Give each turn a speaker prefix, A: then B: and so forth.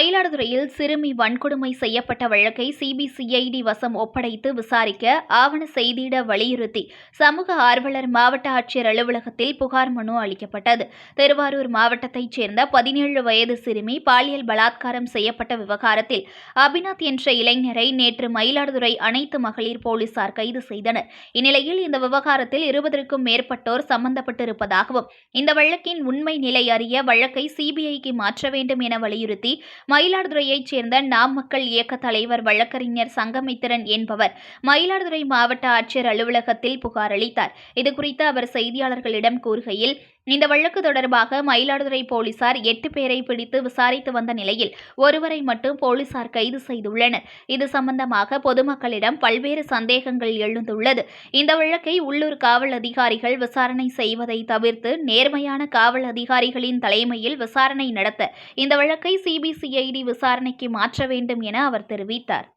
A: மயிலாடுதுறையில் சிறுமி வன்கொடுமை செய்யப்பட்ட வழக்கை சிபிசிஐடி வசம் ஒப்படைத்து விசாரிக்க ஆவண செய்தியிட வலியுறுத்தி சமூக ஆர்வலர் மாவட்ட ஆட்சியர் அலுவலகத்தில் புகார் மனு அளிக்கப்பட்டது. திருவாரூர் மாவட்டத்தைச் சேர்ந்த பதினேழு வயது சிறுமி பாலியல் பலாத்காரம் செய்யப்பட்ட விவகாரத்தில் அபிநாத் என்ற இளைஞரை நேற்று மயிலாடுதுறை அனைத்து மகளிர் போலீசார் கைது செய்தனர். இந்நிலையில் இந்த விவகாரத்தில் இருபதற்கும் மேற்பட்டோர் சம்பந்தப்பட்டிருப்பதாகவும் இந்த வழக்கின் உண்மை நிலை அறிய வழக்கை சிபிஐக்கு மாற்ற வேண்டும் என வலியுறுத்தி மயிலாடுதுறையைச் சேர்ந்த நாம் மக்கள் இயக்க தலைவர் வழக்கறிஞர் சங்கமித்திரன் என்பவர் மயிலாடுதுறை மாவட்ட ஆட்சியர் அலுவலகத்தில் புகார் அளித்தார். இதுகுறித்து அவர் செய்தியாளர்களிடம் கூறுகையில் இந்த வழக்கு தொடர்பாக மயிலாடுதுறை போலீசார் எட்டு பேரை பிடித்து விசாரித்து வந்த நிலையில் ஒருவரை மட்டும் போலீசார் கைது செய்துள்ளனர். இது சம்பந்தமாக பொதுமக்களிடம் பல்வேறு சந்தேகங்கள் எழுந்துள்ளது. இந்த வழக்கை உள்ளூர் காவல் அதிகாரிகள் விசாரணை செய்வதை தவிர்த்து நேர்மையான காவல் அதிகாரிகளின் தலைமையில் விசாரணை நடத்த இந்த வழக்கை சிபிசிஐடி விசாரணைக்கு மாற்ற வேண்டும் என அவர் தெரிவித்தார்.